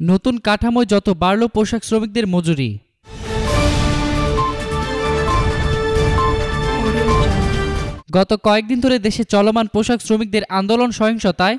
নতুন কাঠামোয় যত বাড়ল, পোশাক শ্রমিকদের মজুরি। গত কয়েকদিন ধরে দেশে চলমান পোশাক শ্রমিকদের আন্দোলন সহিংসতায়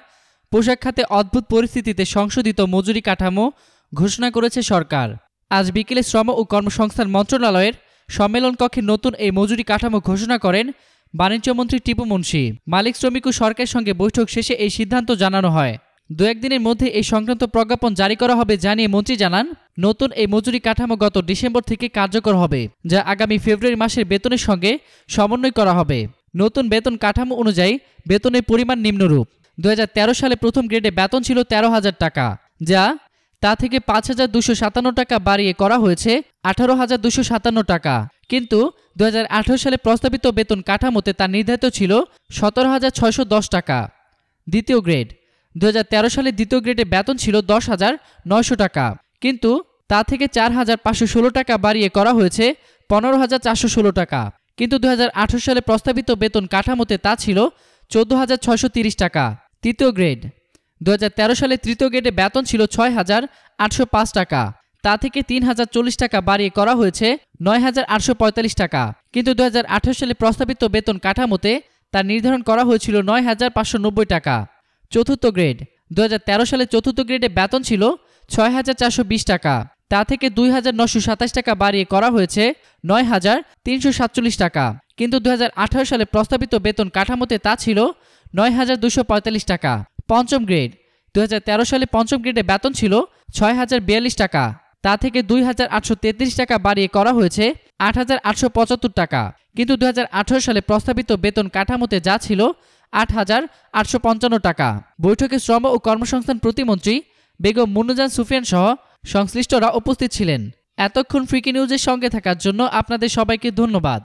পোশাক খাতে অদ্ভুত পরিস্থিতিতে সংশোধিত মজুরি কাঠামো ঘোষণা করেছে সরকার। আজ বিকেলে শ্রম ও কর্মসংস্থান মন্ত্রণালয়ের সম্মেলন কক্ষে নতুন এই মজুরি কাঠামো ঘোষণা করেন বাণিজ্যমন্ত্রী টিপু মুন্সি। মালিক শ্রমিক ও সরকারের সঙ্গে বৈঠক শেষে এই সিদ্ধান্ত জানানো হয়। দু একদিনের মধ্যে এই সংক্রান্ত প্রজ্ঞাপন জারি করা হবে জানিয়ে মন্ত্রী জানান, নতুন এই মজুরি কাঠামো গত ডিসেম্বর থেকে কার্যকর হবে, যা আগামী ফেব্রুয়ারি মাসের বেতনের সঙ্গে সমন্বয় করা হবে। নতুন বেতন কাঠামো অনুযায়ী বেতনের পরিমাণ নিম্নরূপ। দু হাজার তেরো সালে প্রথম গ্রেডে বেতন ছিল তেরো হাজার টাকা, যা তা থেকে পাঁচ হাজার দুশো সাতান্ন টাকা বাড়িয়ে করা হয়েছে আঠারো হাজার দুশো সাতান্ন টাকা। কিন্তু দু হাজার আঠেরো সালে প্রস্তাবিত বেতন কাঠামোতে তা নির্ধারিত ছিল সতেরো হাজার ছয়শো দশ টাকা, দ্বিতীয় গ্রেড। দু হাজার তেরো সালে দ্বিতীয় গ্রেডে বেতন ছিল দশ হাজার নয়শো টাকা। কিন্তু তা থেকে চার হাজার পাঁচশো ষোলো টাকা বাড়িয়ে করা হয়েছে পনেরো হাজার চারশো ষোলো টাকা। কিন্তু দু হাজার আঠেরো সালে প্রস্তাবিত বেতন কাঠামোতে তা ছিল চোদ্দ হাজার ছয়শো তিরিশ টাকা, তৃতীয় গ্রেড। দু হাজার তেরো সালে তৃতীয় গ্রেডে বেতন ছিল ছয় হাজার আটশো পাঁচ টাকা, তা থেকে তিন হাজার চল্লিশ টাকা বাড়িয়ে করা হয়েছে নয় হাজার আটশো পঁয়তাল্লিশ টাকা। কিন্তু দু হাজার আঠেরো সালে প্রস্তাবিত বেতন কাঠামোতে তা নির্ধারণ করা হয়েছিল নয় হাজার পাঁচশো নব্বই টাকা। চতুর্থ গ্রেড। দু হাজার তেরো সালে চতুর্থ গ্রেডে বেতন ছিল ছয় হাজার চারশো বিশ টাকা। তা থেকে দুই হাজার নশো সাতাশ টাকা বাড়িয়ে করা হয়েছে নয় হাজার তিনশো সাতচল্লিশ টাকা। কিন্তু দু হাজার আঠারো সালে প্রস্তাবিত বেতন কাঠামোতে তা ছিল নয় হাজার দুশো পঁয়তাল্লিশ টাকা। পঞ্চম গ্রেড। দু হাজার তেরো সালে পঞ্চম গ্রেডে বেতন ছিল ছয় হাজার বিয়াল্লিশ টাকা। তা থেকে দুই হাজার আটশো তেত্রিশ টাকা বাড়িয়ে করা হয়েছে আট হাজার আটশো পঁচাত্তর টাকা। কিন্তু দু হাজার আঠারো সালে প্রস্তাবিত বেতন কাঠামোতে যা ছিল আট হাজার আটশো পঞ্চান্ন টাকা। বৈঠকে শ্রম ও কর্মসংস্থান প্রতিমন্ত্রী বেগম মুন্নুজান সুফিয়ান সহ সংশ্লিষ্টরা উপস্থিত ছিলেন। এতক্ষণ ফ্রিকি নিউজের সঙ্গে থাকার জন্য আপনাদের সবাইকে ধন্যবাদ।